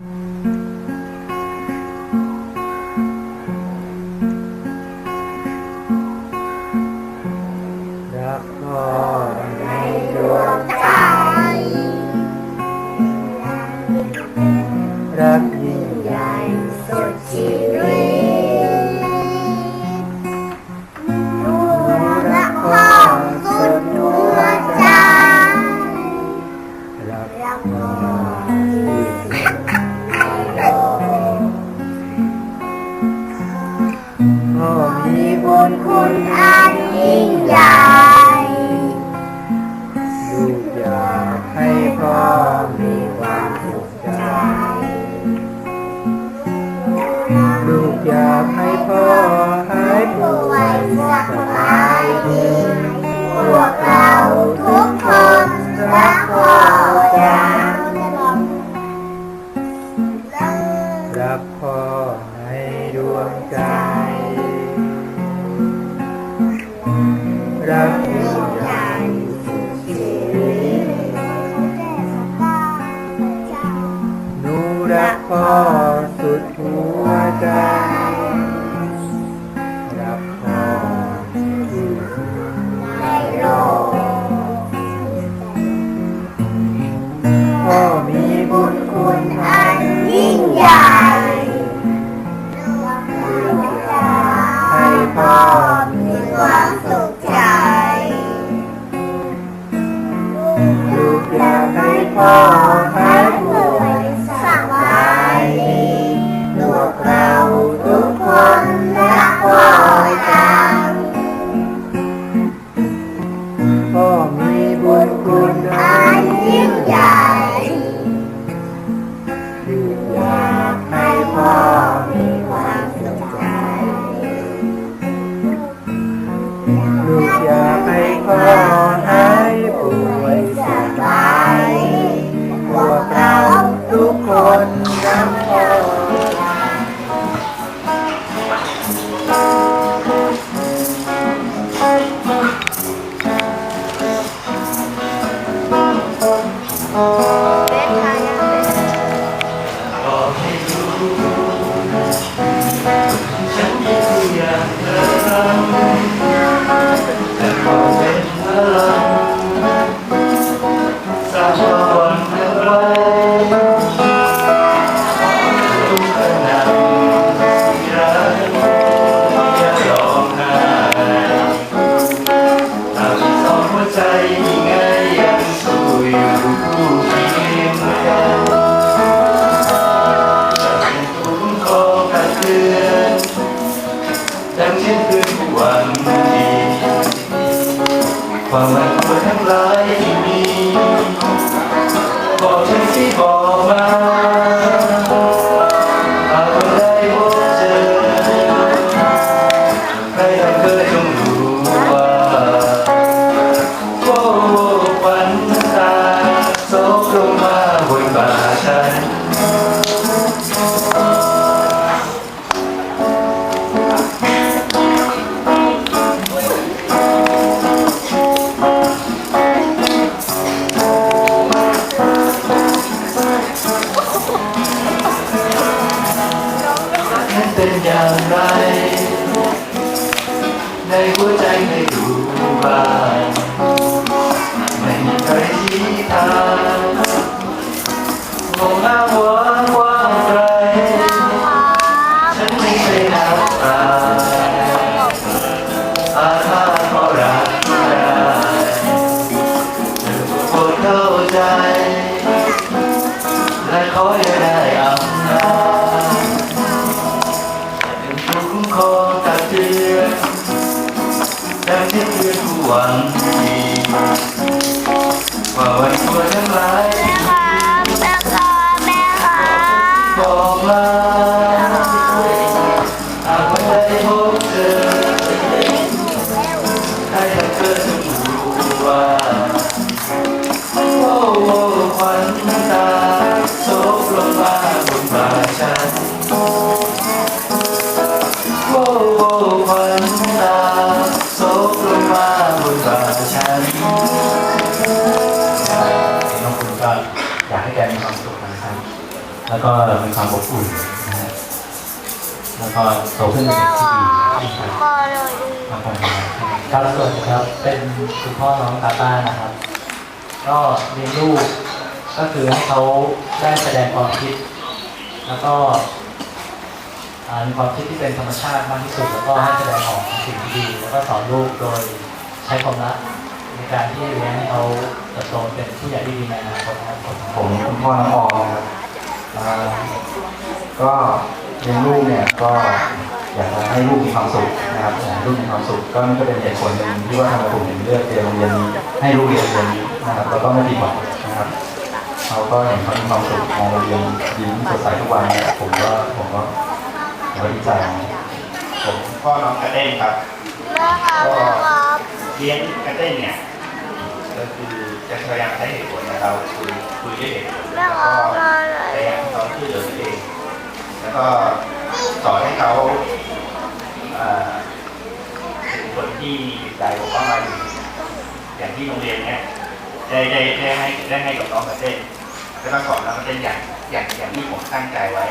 Mm. รับพ่อในดวงใจ รับยิ่งใหสุดชีวิตหนูรักพ่อสุดหัวใจ ฉันยิ่งอยากเธอ ความหมายของทั้งหลายที่มีขอกฉัที่บอกมาันเป็นอย่างไร ในหัวใจไม่ดูบ้าง หวังดีว่าวันตัวทั้งหลายบอกลาหากไม่ได้พบเจอให้เธอจงรู้ว่าโอ้ แล้วก็มีความอบอุ่นนะฮะแล้วก็โตขึ้นเป็นเด็กที่ดีนะครับพ่อเลยมาทำงานครับสวัสดีครับเป็นคุณพ่อน้องตาต้านะครับ ก็เลี้ยงลูกก็คือให้เขาได้แสดงความคิด แล้วก็อ่ามีความคิดที่เป็นธรรมชาติมากที่สุดแล้วก็ให้แสดงออกสิ่งที่ดี แล้วก็สอนลูกโดยใช้ความรักในการที่เลี้ยงให้เขาเติบโตเป็นผู้ใหญ่ที่ดีในอนาคตครับผมผมคุณพ่อน้องออมนะครับอ่า ก็เลี้ยงลูกเนี่ยก็อยากจะให้ลูกมีความสุขนะครับอยากให้ลูกมีความสุขก็นี่ก็เป็นเหตุผลหนึ่งที่ว่าทำไมผมถึงเลือกเรียนโรงเรียนนี้ให้ลูกเรียนโรงเรียนนี้นะครับแล้วก็ไม่ผิดหวังนะครับเขาก็เห็นเขามีความสุขมองโรงเรียนยิ้มสดใสทุกวันเนี่ยผมก็ผมก็ผมก็ดีใจผมพ่อน้องกระเต้นครับแม่ครับแม่ครับเลี้ยงกระเต้นเนี่ยก็คือจะพยายามใช้เหตุผลนะครับคุยคุยด้วยเหตุผลแม่แล้วก็ ช่วยเหลือตัวเองแล้วก็สอนให้เขาเป็นคนที่ใจของเขามาอยู่อย่างที่โรงเรียนเนี่ยได้ได้ได้ให้ได้ให้กับน้องกระเต้นแล้วก็สอนน้องกระเต้นอย่างอย่างอย่างที่ผมตั้งใจไว้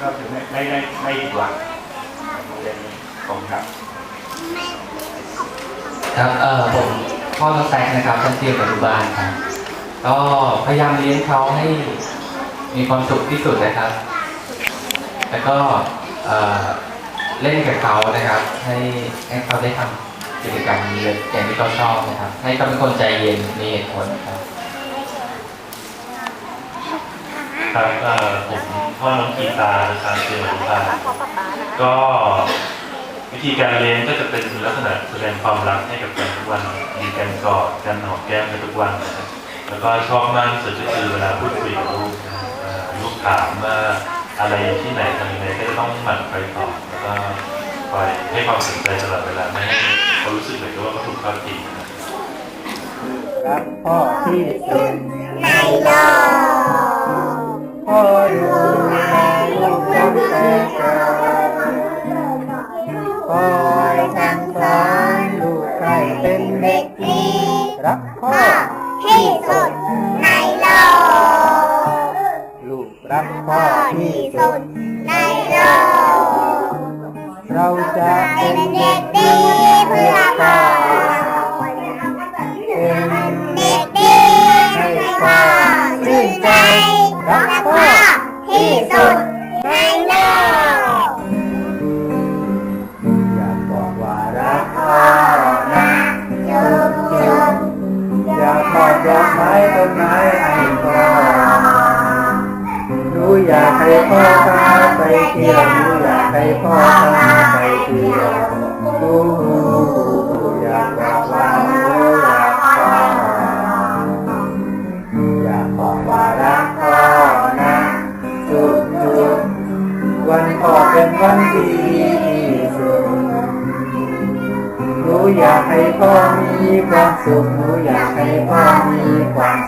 ก็คือไม่ไม่ไม่ไม่ผิดหวังโรงเรียนนี้ผมครับครับเออผมพ่อน้องแซกนะครับชั้นเตรียมอนุบาลครับก็พยายามเลี้ยงเขาให้ มีความสุขที่สุดนะครับ แล้วก็เล่นกับเขานะครับ ให้ให้เขาได้ทำกิจกรรมเยอะอย่างที่เขาชอบนะครับ ให้เขาเป็นคนใจเย็นมีเหตุผลครับครับผมพ่อน้องกีตาร์นะครับเรียนอนุบาก็วิธีการเลี้ยงก็จะเป็นลักษณะแสดงความรักให้กับกันทุกวันมีการกอดกันหอมแก้มกันทุกวันนะครับแล้วก็ชอบมากที่สุดก็คือเวลาพูดคุยกับลูกนะครับเอ่อลูก ถามว่าอะไรที่ไหนทำยังไงก็จะต้องหมั่นคอยตอบแล้วก็คอยให้ความสนใจตลอดเวลาไม่ให้เขารู้สึกเลยว่าเขาถูกทอดทิ้งนะครับพ่อที่สุดใน ที่สุดในโลก เราจะเป็นเด็กดีเพื่อพ่อเป็นเด็กดีให้พ่อชื่นใจรักพ่อที่สุด พ่อพาไปเที่ยวหนูอยากให้พ่อพาไปเที่ยวหนูอยากบอกว่าหนูรักพ่ออยากบอกว่ารักพ่อนะจุดจุดวันพ่อเป็นวันที่ดีที่สุดหนูอยากให้พ่อมีความสุขหนูอยากให้พ่อมีความ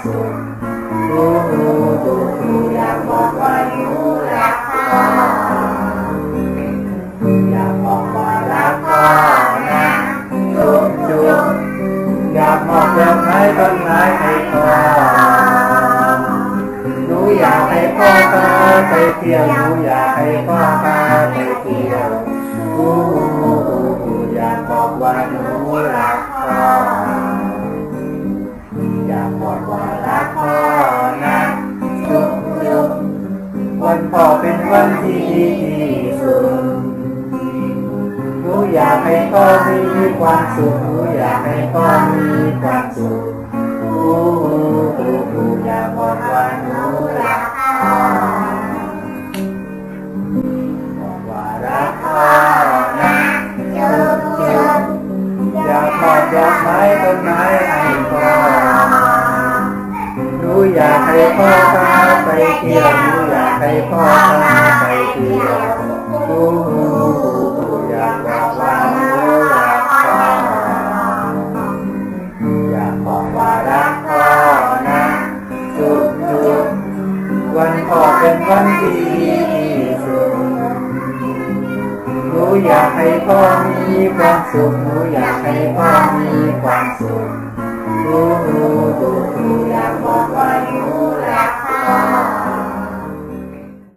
เที่ยวหนูอยากให้พ่อพาไปเที่ยวหนูอยากบอกว่าหนูรักพ่ออยากบอกว่ารักพ่อนะจุ๊บจุ๊บวันพ่อเป็นวันที่ดีที่สุดหนูอยากให้พ่อมีความสุขหนูอยากให้พ่อมีความสุขหนูอยากบอกว่าหนูรักพ่อ พ่อพาไปเที่ยวนูอยากให้พ่อพาไปเที่ยวนูอยากบอกว่าหนูรักพ่ออยากบอกว่ารักพ่อนะจุ๊บจุ๊บวันพ่อเป็นวันที่ดีที่สุดหนูอยากให้พ่อมีความสุขหนูอยากให้พ่อมีความสุขหนูหนูหนูอยากบอก